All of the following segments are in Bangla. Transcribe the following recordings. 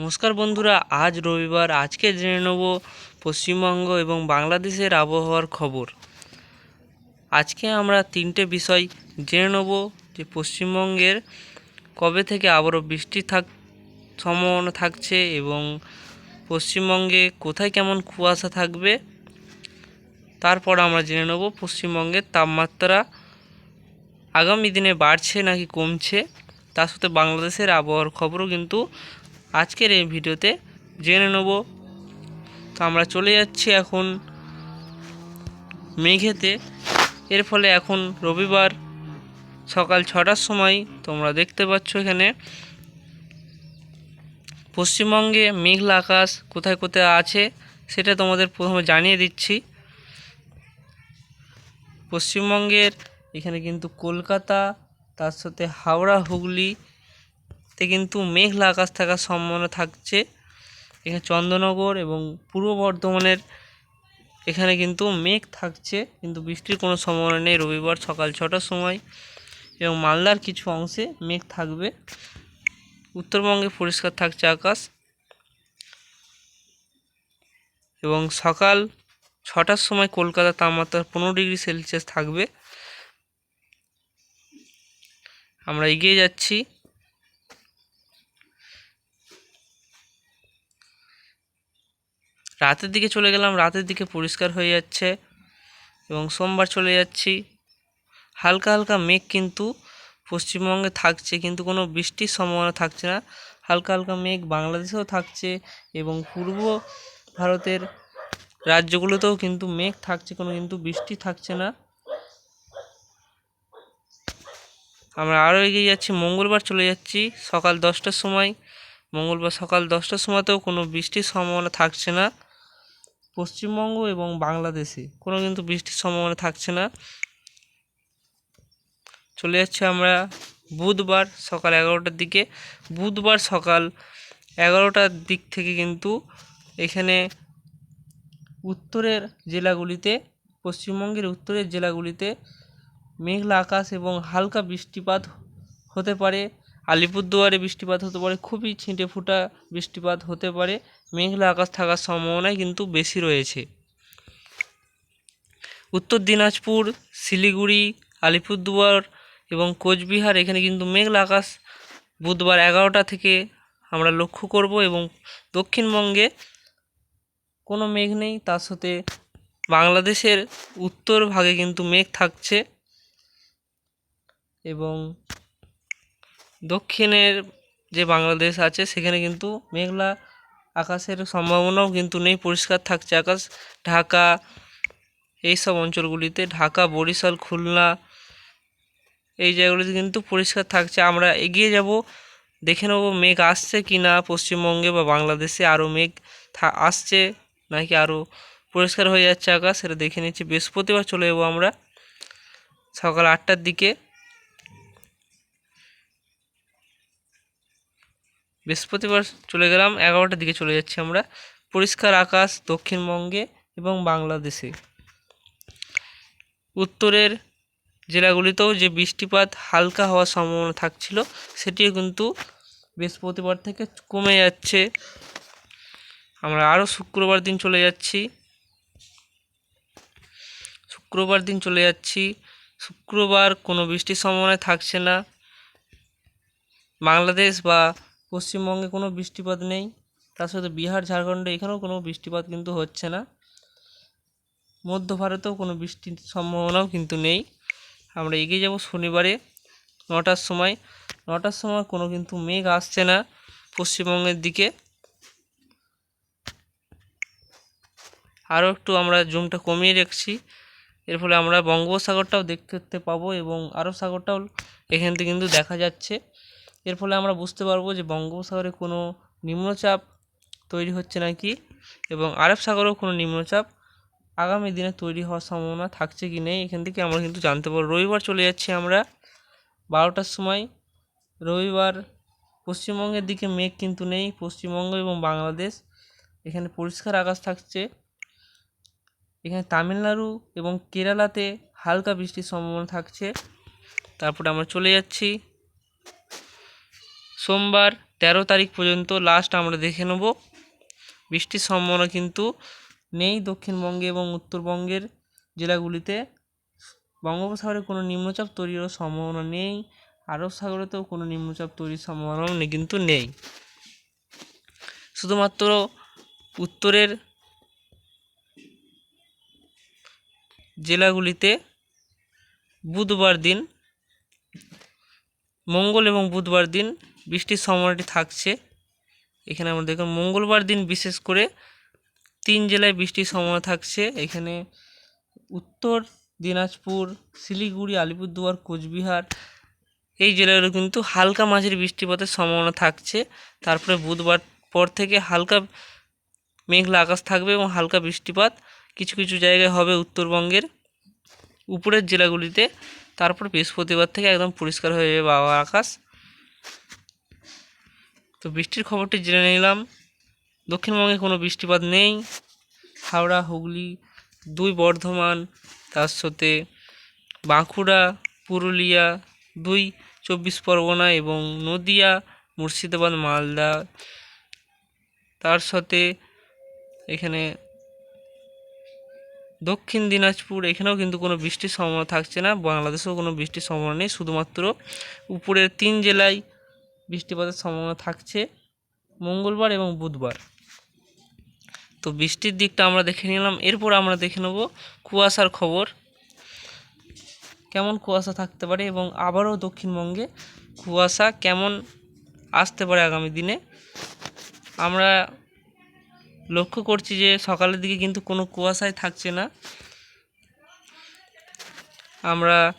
নমস্কার বন্ধুরা, আজ রবিবার। আজকে জেনে নেব পশ্চিমবঙ্গ এবং বাংলাদেশের আবহাওয়ার খবর। আজকে আমরা তিনটে বিষয় জেনে নেব যে পশ্চিমবঙ্গের কবে থেকে আবারও বৃষ্টি থাক, সম্ভাবনা থাকছে এবং পশ্চিমবঙ্গে কোথায় কেমন কুয়াশা থাকবে। তারপর আমরা জেনে নেব পশ্চিমবঙ্গের তাপমাত্রা আগামী দিনে বাড়ছে নাকি কমছে। তার সাথে বাংলাদেশের আবহাওয়ার খবরও কিন্তু আজকের এই ভিডিওতে জেনে নেব। তো আমরা চলে যাচ্ছি এখন মেঘেতে। এর ফলে এখন রবিবার সকাল ছটার সময় তোমরা দেখতে পাচ্ছ এখানে। পশ্চিমবঙ্গে মেঘলা আকাশ কোথায় কোথায় আছে সেটা তোমাদের প্রথমে জানিয়ে দিচ্ছি। পশ্চিমবঙ্গের এখানে কিন্তু কলকাতা, তার সাথে হাওড়া, হুগলি তে কিন্তু মেঘলা আকাশ থাকার সম্ভাবনা থাকছে। এখানে চন্দ্রনগর এবং পূর্ব বর্ধমানের এখানে কিন্তু মেঘ থাকছে, কিন্তু বৃষ্টির কোনো সম্ভাবনা নেই। রবিবার সকাল ছটার সময় এবং মালদার কিছু অংশে মেঘ থাকবে। উত্তরবঙ্গে পরিষ্কার থাকছে আকাশ এবং সকাল ছটার সময় কলকাতার তাপমাত্রা পনেরো ডিগ্রি সেলসিয়াস থাকবে। আমরা এগিয়ে যাচ্ছি। রাতের দিকে চলে গেলাম, রাতের দিকে পরিষ্কার হয়ে যাচ্ছে এবং সোমবার চলে যাচ্ছি। হালকা হালকা মেঘ কিন্তু পশ্চিমবঙ্গে থাকছে, কিন্তু কোনো বৃষ্টির সম্ভাবনা থাকছে না। হালকা হালকা মেঘ বাংলাদেশেও থাকছে এবং পূর্ব ভারতের রাজ্যগুলোতেও কিন্তু মেঘ থাকছে, কোনো কিন্তু বৃষ্টি থাকছে না। আমরা আরও এগিয়ে যাচ্ছি, মঙ্গলবার চলে যাচ্ছি সকাল দশটার সময়। মঙ্গলবার সকাল দশটার সময়তেও কোনো বৃষ্টির সম্ভাবনা থাকছে না। পশ্চিমবঙ্গ এবং বাংলাদেশে। কোনো কিন্তু বৃষ্টির সম্ভাবনা থাকছে না। চলে যাচ্ছে আমরা বুধবার সকাল এগারোটার দিকে। বুধবার সকাল এগারোটার দিক থেকে কিন্তু এখানে উত্তরের জেলাগুলিতে, পশ্চিমবঙ্গের উত্তরের জেলাগুলিতে মেঘলা আকাশ এবং হালকা বৃষ্টিপাত হতে পারে। আলিপুরদুয়ারে বৃষ্টিপাত হতে পারে, খুবই ছিটে ফোঁটা বৃষ্টিপাত হতে পারে। মেঘলা আকাশ থাকার সম্ভাবনাই কিন্তু বেশি রয়েছে। উত্তর দিনাজপুর, শিলিগুড়ি, আলিপুরদুয়ার এবং কোচবিহার, এখানে কিন্তু মেঘলা আকাশ বুধবার এগারোটা থেকে আমরা লক্ষ্য করব এবং দক্ষিণবঙ্গে কোনো মেঘ নেই। তার সাথে বাংলাদেশের উত্তর ভাগে কিন্তু মেঘ থাকছে এবং দক্ষিণের যে বাংলাদেশ আছে, সেখানে কিন্তু মেঘলা আকাশের সম্ভাবনাও কিন্তু নেই, পরিষ্কার থাকছে আকাশ। ঢাকা, এইসব অঞ্চলগুলিতে ঢাকা, বরিশাল, খুলনা, এই জায়গাগুলিতে কিন্তু পরিষ্কার থাকছে। আমরা এগিয়ে যাব, দেখে নেব মেঘ আসছে কি না পশ্চিমবঙ্গে বা বাংলাদেশে। আরও মেঘ থা- আসছে নাকি আরও পরিষ্কার হয়ে যাচ্ছে আকাশ, সেটা দেখে নিচ্ছি। বৃহস্পতিবার চলে যাব আমরা সকাল আটটার দিকে। বৃহস্পতিবার চলে গেলাম, এগারোটার দিকে চলে যাচ্ছি আমরা। পরিষ্কার আকাশ, দক্ষিণবঙ্গে এবং বাংলাদেশে। উত্তরের জেলাগুলিতেও যে বৃষ্টিপাত হালকা হওয়ার সম্ভাবনা থাকছিল, সেটিও কিন্তু বৃহস্পতিবার থেকে কমে যাচ্ছে। আমরা আরও শুক্রবার দিন চলে যাচ্ছি। শুক্রবার দিন চলে যাচ্ছি। শুক্রবার কোনো বৃষ্টির সম্ভাবনা থাকছে না। বাংলাদেশ বা পশ্চিমবঙ্গে কোনো বৃষ্টিপাত নেই। তার সাথে বিহার, ঝাড়খণ্ডে, এখানেও কোনো বৃষ্টিপাত কিন্তু হচ্ছে না। মধ্য ভারতেও কোনো বৃষ্টির সম্ভাবনাও কিন্তু নেই। আমরা এগিয়ে যাব শনিবারে নটার সময়। নটার সময় কোনো কিন্তু মেঘ আসছে না পশ্চিমবঙ্গের দিকে। আরও একটু আমরা জুমটা কমিয়ে রাখছি। এর ফলে আমরা বঙ্গোপসাগরটাও দেখতে পাবো এবং আরব সাগরটাও এখান থেকে কিন্তু দেখা যাচ্ছে। এর ফলে আমরা বুঝতে পারব যে বঙ্গোপসাগরে কোনো নিম্নচাপ তৈরি হচ্ছে নাকি এবং আরব সাগরেও কোনো নিম্নচাপ আগামী দিনে তৈরি হওয়ার সম্ভাবনা থাকছে কি নেই, এখান থেকে আমরা কিন্তু জানতে পারব। রবিবার চলে যাচ্ছি আমরা বারোটার সময়। রবিবার পশ্চিমবঙ্গের দিকে মেঘ কিন্তু নেই, পশ্চিমবঙ্গ এবং বাংলাদেশ। এখানে পরিষ্কার আকাশ থাকছে। এখানে তামিলনাড়ু এবং কেরালাতে হালকা বৃষ্টির সম্ভাবনা থাকছে। তারপরে আমরা চলে যাচ্ছি। সোমবার তেরো তারিখ পর্যন্ত লাস্ট আমরা দেখে নেব। বৃষ্টির সম্ভাবনা কিন্তু নেই দক্ষিণবঙ্গে এবং উত্তরবঙ্গের জেলাগুলিতে। বঙ্গোপসাগরে কোনো নিম্নচাপ তৈরিরও সম্ভাবনা নেই। আরব সাগরেতেও কোনো নিম্নচাপ তৈরির সম্ভাবনাও কিন্তু নেই। শুধুমাত্র উত্তরের জেলাগুলিতে বুধবার দিন, মঙ্গল এবং বুধবার দিন বৃষ্টির সম্ভাবনাটি থাকছে। এখানে আমরা দেখুন মঙ্গলবার দিন বিশেষ করে তিন জেলায় বৃষ্টির সম্ভাবনা থাকছে। এখানে উত্তর, দিনাজপুর, শিলিগুড়ি, আলিপুরদুয়ার, কোচবিহার, এই জেলাগুলো কিন্তু হালকা মাঝারি বৃষ্টিপাতের সম্ভাবনা থাকছে। তারপরে বুধবার পর থেকে হালকা মেঘলা আকাশ থাকবে এবং হালকা বৃষ্টিপাত কিছু কিছু জায়গায় হবে উত্তরবঙ্গের। উপরের জেলাগুলিতে তারপর বৃহস্পতিবার থেকে একদম পরিষ্কার হয়ে যাবে আবার আকাশ। তো বৃষ্টির খবরটি জেনে নিলাম। দক্ষিণবঙ্গে কোনো বৃষ্টিপাত নেই। হাওড়া, হুগলি, দুই বর্ধমান, তার সাথে বাঁকুড়া, পুরুলিয়া, দুই চব্বিশ পরগনা এবং নদিয়া, মুর্শিদাবাদ, মালদা, তার সাথে এখানে দক্ষিণ দিনাজপুর, এখানেও কিন্তু কোনো বৃষ্টির সম্ভাবনা থাকছে না। বাংলাদেশেও কোনো বৃষ্টির সম্ভাবনা নেই। শুধুমাত্র উপরের তিন জেলায় বৃষ্টিপাতের সম্ভাবনা থাকছে মঙ্গলবার এবং বুধবার। তো বৃষ্টির দিকটা আমরা দেখে নিলাম। এরপর আমরা দেখে নেব কুয়াশার খবর। কেমন কুয়াশা থাকতে পারে এবং আবারও দক্ষিণবঙ্গে কুয়াশা কেমন আসতে পারে আগামী দিনে? আমরা লক্ষ্য করছি যে সকালের দিকে কিন্তু কোনো কুয়াশাই থাকছে না। আমরা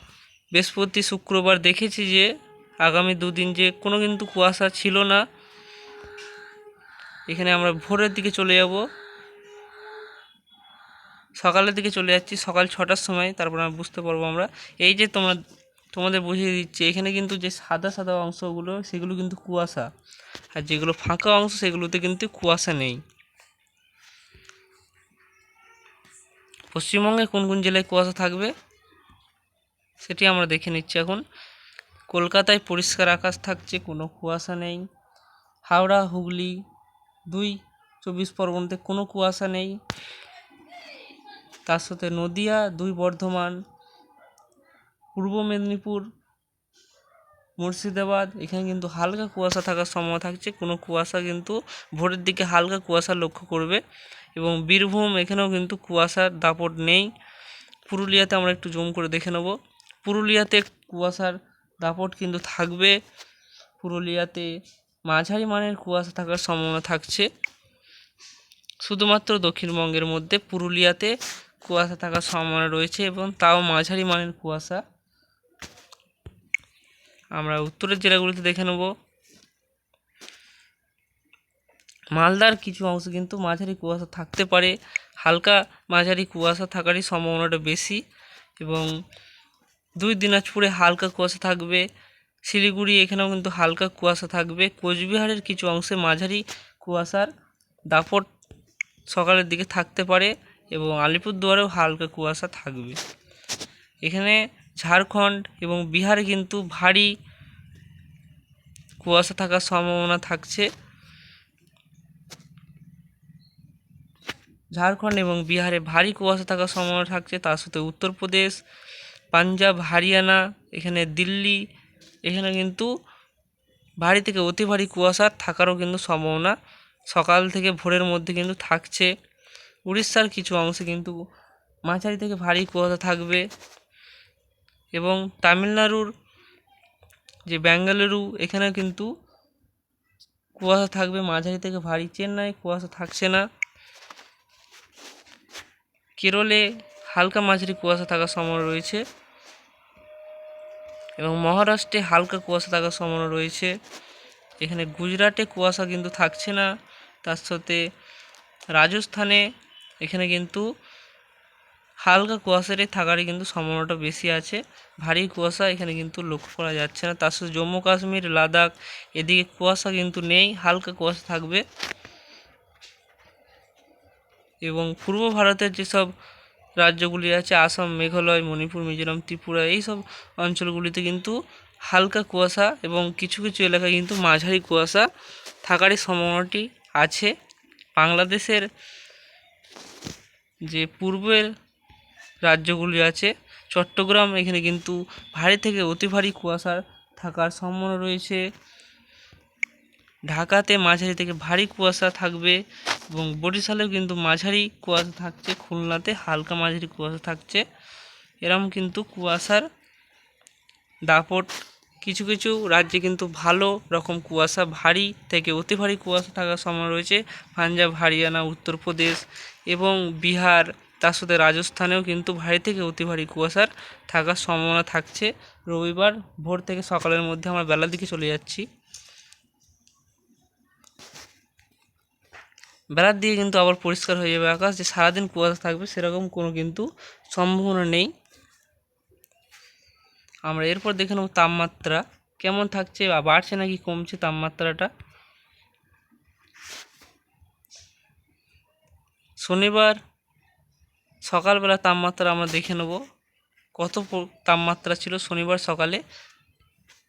বৃহস্পতি, শুক্রবার দেখেছি যে আগামী দুদিন যে কোনো কিন্তু কুয়াশা ছিল না। এখানে আমরা ভোরের দিকে চলে যাব। সকালের দিকে চলে যাচ্ছি, সকাল ছটার সময়। তারপর আমরা বুঝতে পারব আমরা। এই যে তোমরা তোমাদের বুঝিয়ে দিচ্ছি, এখানে কিন্তু যে সাদা সাদা অংশগুলো, সেগুলো কিন্তু কুয়াশা। আর যেগুলো ফাঁকা অংশ, সেগুলোতে কিন্তু কুয়াশা নেই। পশ্চিমবঙ্গে কোন কোন জেলায় কুয়াশা থাকবে, সেটি আমরা দেখে নিচ্ছি এখন। কলকাতায় পরিষ্কার আকাশ থাকছে, কোনো কুয়াশা নেই। হাওড়া, হুগলি, দুই চব্বিশ পরগনাতে কোনো কুয়াশা নেই। তার সাথে নদিয়া, দুই বর্ধমান, পূর্ব মেদিনীপুর, মুর্শিদাবাদ, এখানে কিন্তু হালকা কুয়াশা থাকার সম্ভাবনা থাকছে। কোনো কুয়াশা কিন্তু ভোরের দিকে হালকা কুয়াশা লক্ষ্য করবে এবং বীরভূম, এখানেও কিন্তু কুয়াশার দাপট নেই। পুরুলিয়াতে আমরা একটু জুম করে দেখে নেব। পুরুলিয়াতে কুয়াশার দাপট কিন্তু থাকবে। পুরুলিয়াতে মাঝারি মানের কুয়াশা থাকার সম্ভাবনা থাকছে। শুধুমাত্র দক্ষিণবঙ্গের মধ্যে পুরুলিয়াতে কুয়াশা থাকার সম্ভাবনা রয়েছে এবং তাও মাঝারি মানের কুয়াশা। আমরা উত্তরের জেলাগুলিতে দেখে নেব। মালদার কিছু অংশ কিন্তু মাঝারি কুয়াশা থাকতে পারে। হালকা মাঝারি কুয়াশা থাকারই সম্ভাবনাটা বেশি এবং দুই দিনাজপুরে হালকা কুয়াশা থাকবে। শিলিগুড়ি এখানেও কিন্তু হালকা কুয়াশা থাকবে। কোচবিহারের কিছু অংশে মাঝারি কুয়াশার দাপট সকালের দিকে থাকতে পারে এবং আলিপুরদুয়ারেও হালকা কুয়াশা থাকবে। এখানে ঝাড়খণ্ড এবং বিহারে কিন্তু ভারী কুয়াশা থাকার সম্ভাবনা থাকছে। ঝাড়খণ্ড এবং বিহারে ভারী কুয়াশা থাকার সম্ভাবনা থাকছে। তার সাথে উত্তরপ্রদেশ পাঞ্জাব, হরিয়ানা, এখানে দিল্লি, এখানে কিন্তু ভারী থেকে অতি ভারী কুয়াশা থাকারও কিন্তু সম্ভাবনা। সকাল থেকে ভোরের মধ্যে কিন্তু থাকছে। উড়িষ্যার কিছু অংশে কিন্তু মাঝারি থেকে ভারী কুয়াশা থাকবে। এবং তামিলনাড়ুর যে বেঙ্গালুরু এখানে কিন্তু কুয়াশা থাকবে। মাঝারি থেকে ভারী চেন্নাই কুয়াশা থাকছে না। কেরলে হালকা মাঝারি কুয়াশা থাকার সম্ভাবনা রয়েছে। এবং মহারাষ্ট্রে হালকা কুয়াশা থাকার সম্ভাবনা রয়েছে। এখানে গুজরাটে কুয়াশা কিন্তু থাকছে না। তার সাথে রাজস্থানে এখানে কিন্তু হালকা কুয়াশারে থাকারই কিন্তু সম্ভাবনাটা বেশি আছে। ভারী কুয়াশা এখানে কিন্তু লক্ষ্য করা যাচ্ছে না। তার সাথে জম্মু কাশ্মীর, লাদাখ, এদিকে কুয়াশা কিন্তু নেই, হালকা কুয়াশা থাকবে। এবং পূর্ব ভারতের যেসব রাজ্যগুলি আছে, আসাম, মেঘালয়, মণিপুর, মিজোরাম, ত্রিপুরা এই সব অঞ্চলগুলিতে কিন্তু হালকা কুয়াশা এবং কিছু কিছু এলাকায় কিন্তু মাঝারি কুয়াশা থাকারই সম্ভাবনাটি আছে। বাংলাদেশের যে পূর্বের রাজ্যগুলি আছে, চট্টগ্রাম এখানে কিন্তু ভারী থেকে অতি ভারী কুয়াশার থাকার সম্ভাবনা রয়েছে। ঢাকাতে মাঝারি থেকে ভারী কুয়াশা থাকবে। এবং বরিশালেও কিন্তু মাঝারি কুয়াশা থাকছে, খুলনাতে হালকা মাঝারি কুয়াশা থাকছে। এরম কিন্তু কুয়াশার দাপট, কিছু কিছু রাজ্যে কিন্তু ভালো রকম কুয়াশা, ভারী থেকে অতি ভারী কুয়াশা থাকার সময় রয়েছে। পাঞ্জাব, হরিয়ানা, উত্তরপ্রদেশ এবং বিহার, তার সাথে রাজস্থানেও কিন্তু ভারী থেকে অতি ভারী কুয়াশার থাকার সম্ভাবনা থাকছে। রবিবার ভোর থেকে সকালের মধ্যে আমরা বেলার দিকে চলে যাচ্ছি। বেলার দিকে কিন্তু আবার পরিষ্কার হয়ে যাবে আকাশ, যে সারাদিন কুয়াশা থাকবে সেরকম কোনো কিন্তু সম্ভাবনা নেই। আমরা এরপর দেখে নেব তাপমাত্রা। কেমন থাকছে বা বাড়ছে নাকি কমছে তাপমাত্রাটা? শনিবার সকালবেলা তাপমাত্রা আমরা দেখে নেব। কত তাপমাত্রা ছিল শনিবার সকালে?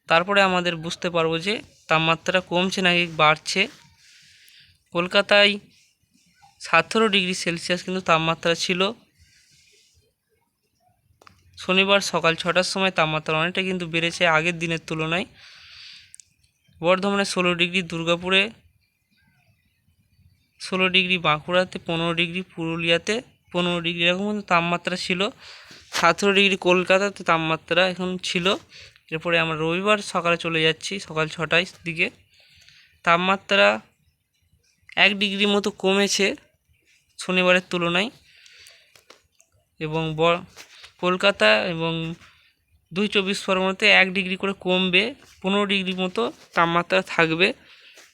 তারপরে আমাদের বুঝতে পারব যে তাপমাত্রা কমছে নাকি বাড়ছে। কলকাতায় সতেরো ডিগ্রি সেলসিয়াস কিন্তু তাপমাত্রা ছিল। শনিবার সকাল ছটার সময় তাপমাত্রা অনেকটা কিন্তু বেড়েছে আগের দিনের তুলনায়। বর্ধমানে ষোলো ডিগ্রি, দুর্গাপুরে ষোলো ডিগ্রি, বাঁকুড়াতে পনেরো ডিগ্রি, পুরুলিয়াতে পনেরো ডিগ্রি এরকম কিন্তু তাপমাত্রা ছিল। সতেরো ডিগ্রি কলকাতাতে তাপমাত্রা এখন ছিল। এরপরে আমরা রবিবার সকালে চলে যাচ্ছি, সকাল ছটায় দিকে। তাপমাত্রা এক ডিগ্রি মতো কমেছে। শনিবারের তুলনায় এবং কলকাতা এবং দুই চব্বিশ পরগনাতে এক ডিগ্রি করে কমবে, পনেরো ডিগ্রি মতো তাপমাত্রা থাকবে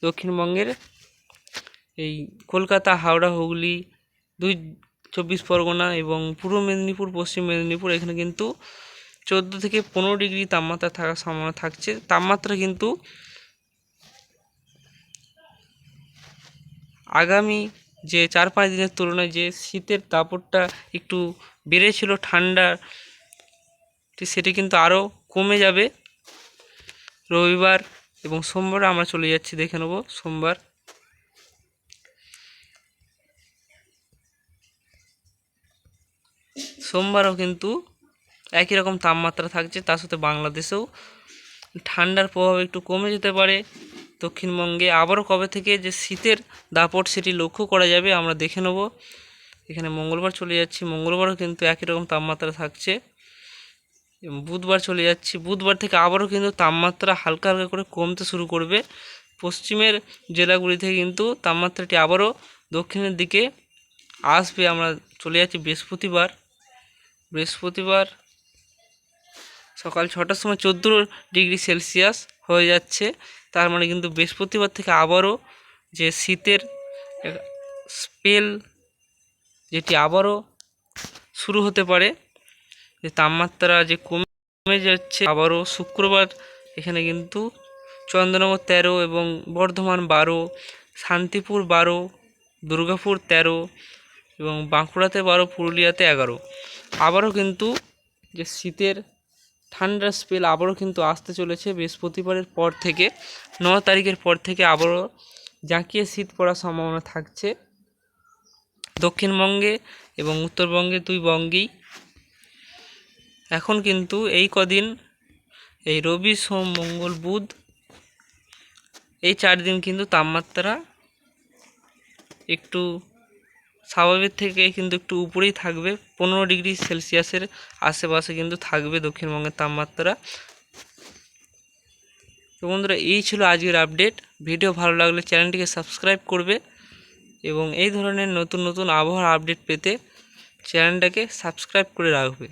দক্ষিণবঙ্গের। এই কলকাতা, হাওড়া, হুগলি, দুই চব্বিশ পরগনা এবং পূর্ব মেদিনীপুর, পশ্চিম মেদিনীপুর, এখানে কিন্তু চোদ্দ থেকে পনেরো ডিগ্রি তাপমাত্রা থাকার সম্ভাবনা থাকছে। তাপমাত্রা কিন্তু আগামী যে চার পাঁচ দিনের তুলনায় যে শীতের দাপটটা একটু বেড়েছিল ঠান্ডা সেটি কিন্তু আরও কমে যাবে। রবিবার এবং সোমবার আমরা চলে যাচ্ছি, দেখে নেব সোমবার। সোমবারও কিন্তু একই রকম তাপমাত্রা থাকছে, তার সাথে বাংলাদেশেও ঠান্ডার প্রভাব একটু কমে যেতে পারে। দক্ষিণবঙ্গে। আবারও কবে থেকে যে শীতের দাপট সেটি লক্ষ্য করা যাবে আমরা দেখে নেব। এখানে মঙ্গলবার চলে যাচ্ছি। মঙ্গলবারও কিন্তু একই রকম তাপমাত্রা থাকছে। বুধবার চলে যাচ্ছি। বুধবার থেকে আবারও কিন্তু তাপমাত্রা হালকা হালকা করে কমতে শুরু করবে। পশ্চিমের জেলাগুলি থেকে কিন্তু তাপমাত্রাটি আবারও দক্ষিণের দিকে আসবে। আমরা চলে যাচ্ছি বৃহস্পতিবার। বৃহস্পতিবার সকাল ছটার সময় চোদ্দ ডিগ্রি সেলসিয়াস। হয়ে যাচ্ছে। তার মানে কিন্তু বৃহস্পতিবার থেকে আবারও যে শীতের স্পেল যেটি আবারও শুরু হতে পারে, যে তাপমাত্রা যে কমে যাচ্ছে, আবারও শুক্রবার এখানে কিন্তু চন্দ্রনগর তেরো এবং বর্ধমান বারো, শান্তিপুর বারো, দুর্গাপুর তেরো এবং বাঁকুড়াতে বারো, পুরুলিয়াতে এগারো। আবারও কিন্তু যে শীতের ঠান্ডার স্পেল আবারও কিন্তু আসতে চলেছে বৃহস্পতিবারের পর থেকে। ন তারিখের পর থেকে আবারও জাঁকিয়ে শীত পড়ার সম্ভাবনা থাকছে। দক্ষিণবঙ্গে এবং উত্তরবঙ্গে দুই বঙ্গেই। এখন কিন্তু এই কদিন, এই রবি, সোম, মঙ্গল, বুধ, এই চার দিন কিন্তু তাপমাত্রা একটু স্বাভাবিক থেকে কিন্তু একটু উপরেই থাকবে। পনেরো ডিগ্রি সেলসিয়াসের আশেপাশে কিন্তু থাকবে দক্ষিণবঙ্গের তাপমাত্রা। তো বন্ধুরা, এই ছিল আজকের আপডেট। ভিডিও ভালো লাগলে চ্যানেলটিকে সাবস্ক্রাইব করবে এবং এই ধরনের নতুন নতুন আবহাওয়ার আপডেট পেতে চ্যানেলটাকে সাবস্ক্রাইব করে রাখবে।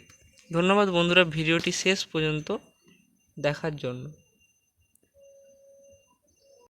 ধন্যবাদ বন্ধুরা, ভিডিওটি শেষ পর্যন্ত দেখার জন্য।